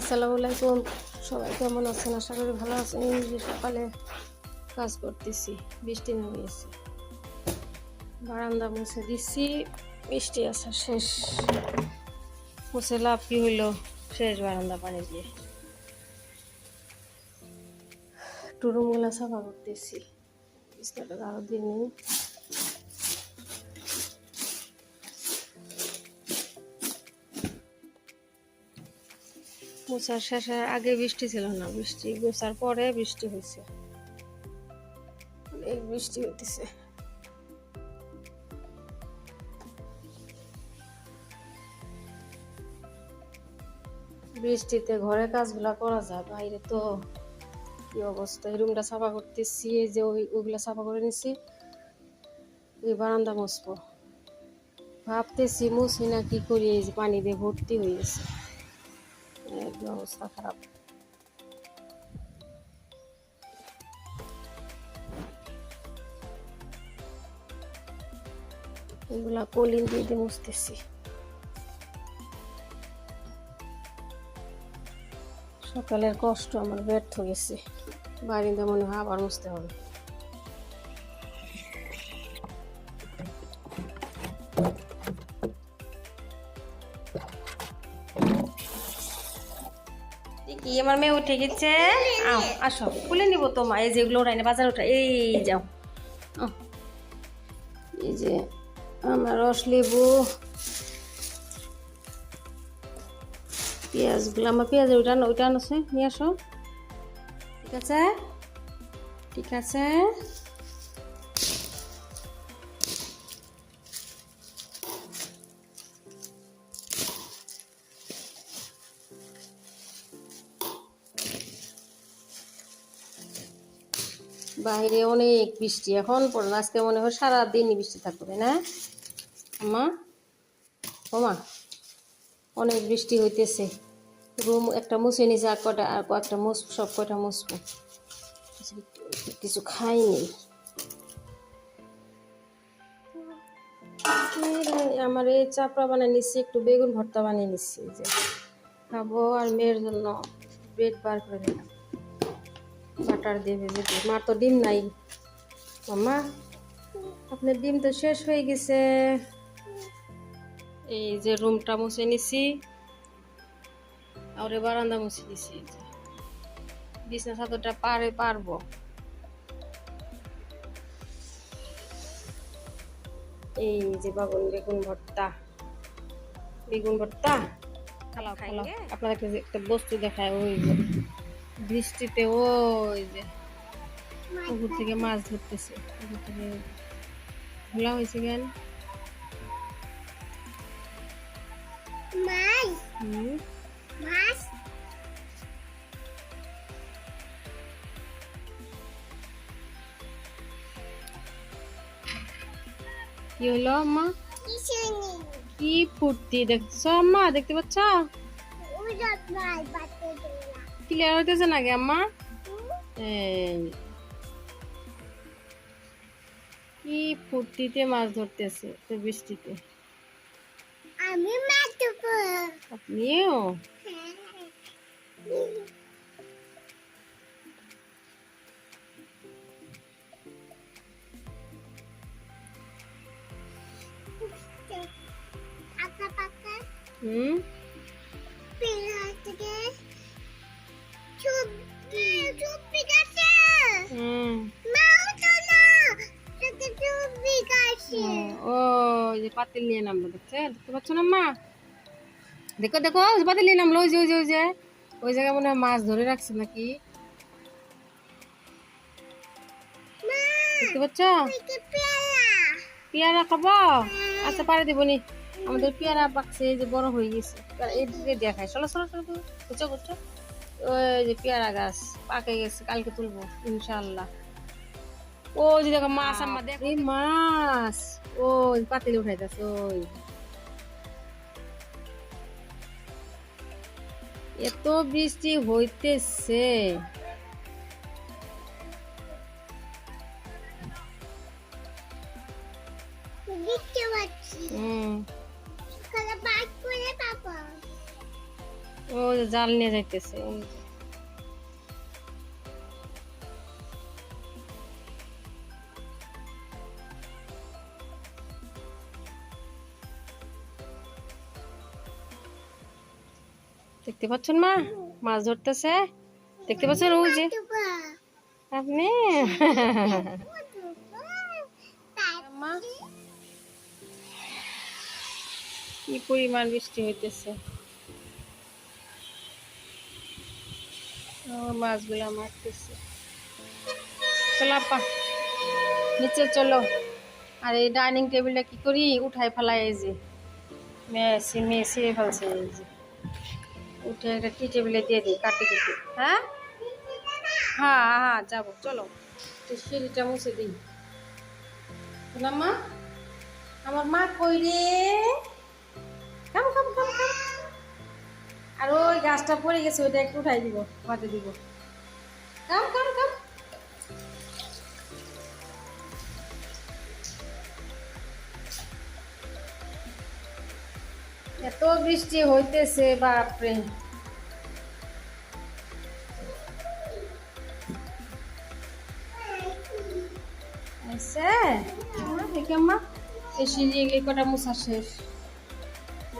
আসসালামু আলাইকুম। সবাই কেমন আছেন? আশা করি ভালো আছেন। এই সকালে কাজ করতেছি, বৃষ্টি নামিয়েছি। বারান্দা মুছে দিচ্ছি বৃষ্টি আসা শেষ। মুছে লাভ কি হইল? শেষ বারান্দা পানি দিয়ে। টুরুমগুলা সাফা করতেছি। বিস্তারটা আরও দিয়ে নিই মোছার শেষে আগে বৃষ্টি ছিল না, বৃষ্টি গোছার পরে বৃষ্টি হয়েছে। অনেক বৃষ্টি হইতেছে। বৃষ্টিতে ঘরে কাজগুলা করা যায়, বাইরে তো কি অবস্থা? রুমটা সাফা করতেছি, এই যে ওই, ওইগুলা সাফা করে নিছি। এই বারান্দা মুছবো। ভাবতেছি মুছি না কি করি, এই যে পানি দিয়ে ভর্তি হয়ে গেছে। একদম অবস্থা খারাপ? এগুলা কলিন দিয়ে দিয়ে মুছতেছি। সকালের কষ্ট আমার ব্যর্থ গেছে। বাড়িতে মনে হয় আবার মুছতে হবে। আমার মেয়ে উঠে গেছে। আসো। খুলে নিব তো মা, এই যেগুলো উঠাই না, বাজার উঠা এই যাও। এই যে আমার রস লেবু। পেঁয়াজগুলো আমার পেঁয়াজ ওইটা ওইটা আছে নিয়ে আসো। ঠিক আছে? ঠিক আছে? বাইরে অনেক বৃষ্টি। এখন পড়ল আজকে মনে হয় সারাদিনই বৃষ্টি থাকবে না? আমা ওমা? অনেক বৃষ্টি হইতেছে। রুম একটা মুছে নিছে আর কটা আর কয়েকটা মুছ সব কয়টা মুছবো? কিছু খাইনি আমার এই চাপড়া বানিয়ে নিচ্ছি একটু বেগুন ভর্তা বানিয়ে নিচ্ছি যে। খাব আর মেয়ের জন্য ব্রেড বার করে দিলাম বাটার দিয়ে ভেজে দিই মার তো ডিম নাই। মাম্মা আপনার ডিম তো শেষ হয়ে গেছে। এই যে রুমটা মুছে নিছি। আর বারান্দা মুছে দিছি। বিছনা চাদরটা পারে পারব। এই যে বাগুন বেগুন ভর্তা। বেগুন ভর্তা? আপনাদেরকে একটা বস্তু দেখায় ওই যে। বৃষ্টিতে ওই যে পুকুর থেকে মাছ ধরতেছে। পুকুর থেকে খোলা হয়েছে কেন? কি হলো আম্মা? কি ফুর্তি দেখছ আম্মা? দেখতে পাচ্ছ? ক্লিয়ার হইতেছে নাকি আম্মা কি ফুর্তিতে মাছ ধরতেছে তো বৃষ্টিতে আমি মাছ দেবো আপনিও হুম ও যে পাতিল নিয়ে নামলো, দেখছে? পাচ্ছ না দেখো দেখো পাতিল নিয়ে নামলো, ওই যে ওই যে ওই যে। ওই মাছ ধরে রাখছে নাকি? দেখতে পাচ্ছ? পেয়ারা খাব? আচ্ছা পারে দিব নি। আমাদের পেয়ারা পাকছে যে বড় হয়ে গেছে। এই দিকে দেখায়। চলো চলো চলো। বুঝছ বুঝছ ওই যে পেয়ারা গাছ পাকে গেছে কালকে তুলবো ইনশাল্লাহ ও যে দেখো মাছ আমার দেখো এই মাছ। ওই পাতিলে উঠাইতেছে ওই। এত বৃষ্টি হইতেছে। দেখতে পাচ্ছি। হুম। ও জাল নিয়ে যাইতেছে। দেখতে পাচ্ছেন মা? মাছ ধরতেছে। দেখতে পাচ্ছেন ওই যে আপনি? কি পরিমাণ বৃষ্টি হইতেছে। মাছগুলা মারতেছে। চলো আপা, নিচে চলো। আর এই ডাইনিং টেবিলটা কি করি? উঠাই ফেলাই এই যে। মেসি মেসি ফেলছে এই যে। উঠে একটা টি টেবিলে দিয়ে দিই, কাটি কুটি। হ্যাঁ? হ্যাঁ হ্যাঁ যাব, চলো। তো সিঁড়িটা মুছে দিই। মা আমার মা কই রে? কাম কাম কাম কাম। আর ওই গাছটা পড়ে গেছে ওইটা একটু উঠাই দিব মাঠে দিব। কাম কাম কাম। এত বৃষ্টি হইতেছে বাপরে। দেখে মা এই সিঁড়ি এই কটা মুছা শেষ।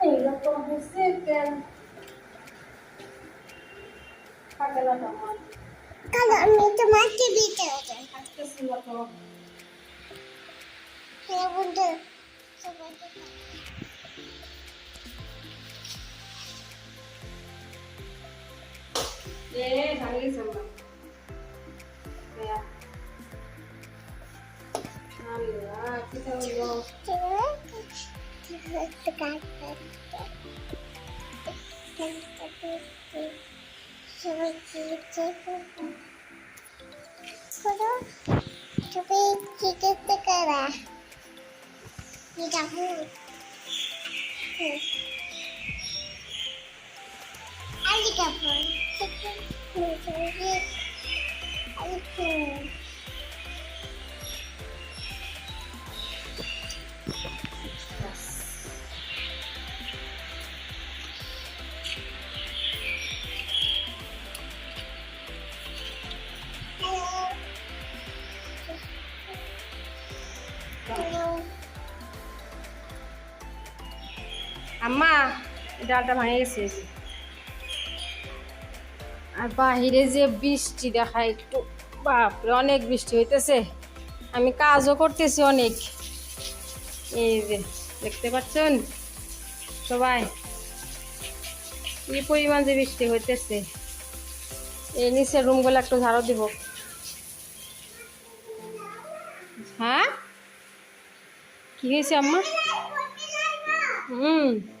লাগছে ও বাপরে দেখে মা গাছের অবস্থা শেষ আল্লাহ এইরকম রকম হয়েছে কেন এইরকম হয়েছে কেন পাগলাটা আমার কালো আমি তোমার টিভিতে আসতেছি না তো হ্যাঁ বন্ধু সবাইকে এ ভাঙি সামনে আল্লাহ কি হলো তুমি কি করতে করা দেখো আলি কাপড় আলি আম্মা ডালটা ভাঙে গেছে আর বাহিরে যে বৃষ্টি দেখা একটু, বাপরে, অনেক বৃষ্টি হইতেছে। আমি কাজও করতেছি অনেক। এই যে, দেখতে পাচ্ছেন? সবাই, কি পরিমাণ যে বৃষ্টি হইতেছে। এই নিচের রুমগুলো একটু ঝাড়ু দিব। হ্যাঁ? কি হয়েছে, আম্মা? হুম।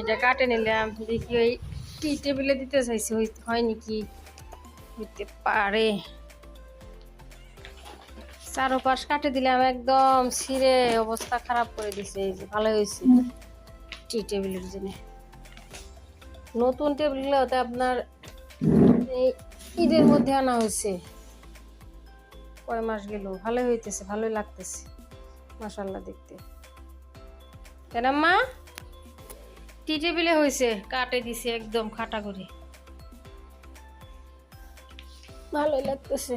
এটা কাটে নিলাম দেখি ওই টি টেবিলে দিতে চাইছি হয় নাকি? হইতে পারে। চারোপাশ কাটে দিলাম একদম ছিঁড়ে অবস্থা খারাপ করে দিছে এই যে ভালো হয়েছে। টি টেবিলের জন্য? নতুন টেবিলগুলো হতে আপনার এই ঈদের মধ্যে আনা হয়েছে। কয় মাস গেল ভালোই হইতেছে ভালোই লাগতেছে মাসাল্লাহ দেখতে। কেন মা? টি টেবিলে হয়েছে কাটে দিছে একদম খাটা করে। ভালো লাগতেছে।